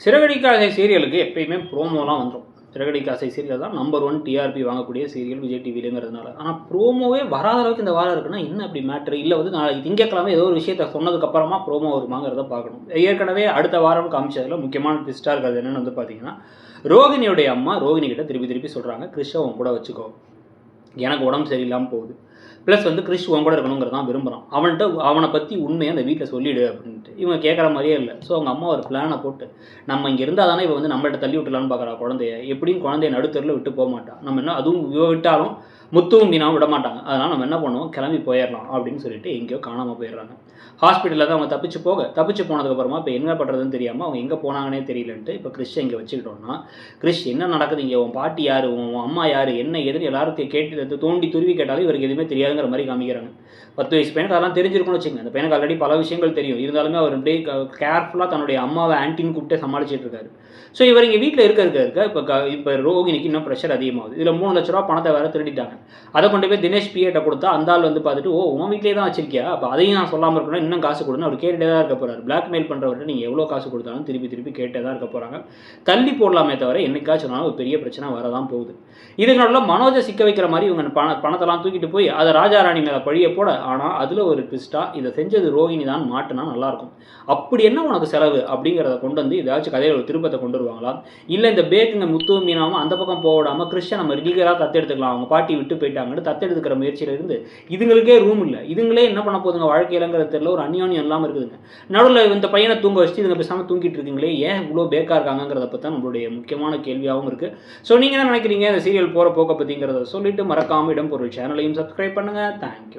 சிறகடிக்காசை சீரியலுக்கு எப்பயுமே ப்ரோமோலாம் வந்துடும் சிறகடிக்காசை சீரியல் தான் number one T R P வாங்கக்கூடிய சீரியல் விஜய் டிவிலுங்கிறதுனால ஆனால் ப்ரோமோவே வராத அளவுக்கு இந்த வாரம் இருக்குன்னா என்ன அப்படி மேட்ரு இல்லை வந்து நாளைக்கு திங்கக்கிழமை ஏதோ ஒரு விஷயத்த சொன்னதுக்கப்புறமா ப்ரோமோ வருமாங்கிறத பார்க்கணும். ஏற்கனவே அடுத்த வாரம் காமிச்சதில் முக்கியமான ட்விஸ்ட்டாக இருக்கிறது என்னென்னு வந்து பார்த்தீங்கன்னா ரோகிணியுடைய அம்மா ரோகிணி கிட்ட திருப்பி திருப்பி சொல்கிறாங்க கிறிஷை உன் கூட வச்சுக்கோ. எனக்கு உடம்பு சரியில்லாமல் போகுது. ப்ளஸ் வந்து கிறிஷ் உன் கூட இருக்கணுங்கிறதான் விரும்புகிறான் அவன்கிட்ட அவனை பற்றி உண்மையை அந்த வீட்டில் சொல்லிவிடு அப்படின்ட்டு. இவங்க கேட்குற மாதிரியே இல்லை. ஸோ அவங்க அம்மா ஒரு பிளானை போட்டு நம்ம இங்கே இருந்தால் தானே இவன் வந்து நம்மள்ட்ட தள்ளி விட்டுலான்னு பார்க்குறா குழந்தைய. எப்படியும் குழந்தைய நடுத்தரில் விட்டு போக மாட்டான் நம்ம என்ன அதுவும் விட்டாலும் முத்துவும் மீனாவும் விட மாட்டாங்க அதனால் நம்ம என்ன பண்ணுவோம்? கிளம்பி போயிடலாம் அப்படின்னு சொல்லிட்டு எங்கேயோ காணாமல் போயிடுறாங்க. ஹாஸ்பிட்டலில் தான் அவங்க தப்பிச்சு போக தப்பிச்சு போனதுக்கப்புறமா இப்போ என்ன பண்ணுறதுன்னு தெரியாமல் அவங்க எங்கே போனாங்கன்னே தெரியலன்ட்டு இப்போ கிறிஷ் இங்கே வச்சுக்கிட்டோம்னா கிறிஷ் என்ன நடக்குது இங்கே? உன் பாட்டி யார்? உன் அம்மா யார்? என்ன எதுன்னு எல்லாருக்கும் கேட்டு தோண்டி துருவி கேட்டாலும் இவருக்கு எதுவுமே தெரியாதுங்கிற மாதிரி காமிக்கிறாங்க. பத்து வயசு பையனுக்கு அதெல்லாம் தெரிஞ்சிருக்கும்னு வச்சுக்கோங்க. அந்த பையனுக்கு ஆல்ரெடி பல விஷயங்கள் தெரியும். இருந்தாலுமே அவர் அப்படியே கேர்ஃபுல்லாக தன்னுடைய அம்மாவை ஆன்டின்னு கூப்பிட்டு சமாளிச்சிட்டு இருக்காரு. ஸோ இவர் இங்கே வீட்டில் இருக்க இருக்க இருக்க இப்போ இப்போ ரோகிணிக்கு இன்னும் ப்ரெஷர் அதிகமாகுது. இதில் மூணு லட்ச ரூபா பணத்தை வேறு திருடிட்டாங்க. அதை கொண்டு போய் தினேஷ் பிஏட்ட கொடுத்தா அந்த ஆள் வந்து பார்த்துட்டு ஓ உன் வீட்லேயே தான் வச்சிருக்கியா? அப்போ அதையும் நான் சொல்லாமல் இருக்கணும் இன்னும் காசு கொடுன்னு அவர் கேட்டுகிட்டே தான் இருக்க போகிறார் பிளாக்மெயில் பண்ணுறவர்கிட்ட நீங்கள் எவ்வளோ காசு கொடுத்தாலும் திருப்பி திருப்பி கேட்டே தான் இருக்க போகிறாங்க தள்ளி போடலாமே தவிர என்னைக்காச்சும் ஒரு பெரிய பிரச்சனை வரதான் போகுது. இதுக்கு நடுவில் மனோஜை சிக்க வைக்கிற மாதிரி இவங்க பண பணத்தெல்லாம் தூக்கிட்டு போய் அதை ராஜாராணி மேலே பழிய போட ஆனால் அதில் ஒரு ட்விஸ்ட்டாக இதை செஞ்சது ரோஹிணி தான் மாட்டுனா நல்லாயிருக்கும். அப்படி என்ன உனக்கு செலவு அப்படிங்கிறத கொண்டு வந்து ஏதாச்சும் கதையில் ஒரு திருப்பத்தை கொண்டு வருவாங்களா? இல்லை இந்த பேக்குங்க முத்து மீனாவும் அந்த பக்கம் போடாமல் விடாமல் கிறிஸ்டியன் நம்ம லீகலாக தத்தெடுத்துக்கலாம். அவங்க பாட்டி விட்டு போயிட்டாங்கன்னு தத்தெடுத்துக்கிற முயற்சியில இருந்து இதுங்களுக்கே ரூம் இல்லை. இதுங்களே என்ன பண்ண போதுங்க வாழ்க்கையிலங்கிறது தெரியல ஒரு அந்யோன்யம் இல்லாமல் இருக்குதுங்க. நடுவில் இந்த பையனை தூங்க வச்சுட்டு இதுங்க பேசாமல் தூங்கிட்டு இருக்கீங்களே ஏன் இவ்வளோ பேக்காக இருக்காங்கிறத பற்றி நம்மளுடைய முக்கியமான கேள்வியாகவும் இருக்குது ஸோ நீங்கள் என்ன நினைக்கிறீங்க? இந்த சீரியல் போகிற போக்க பற்றிங்கிறத சொல்லிட்டு இடம் பொருள் சேனலையும் சப்ஸ்கிரைப் பண்ணுங்கள் தேங்க்யூ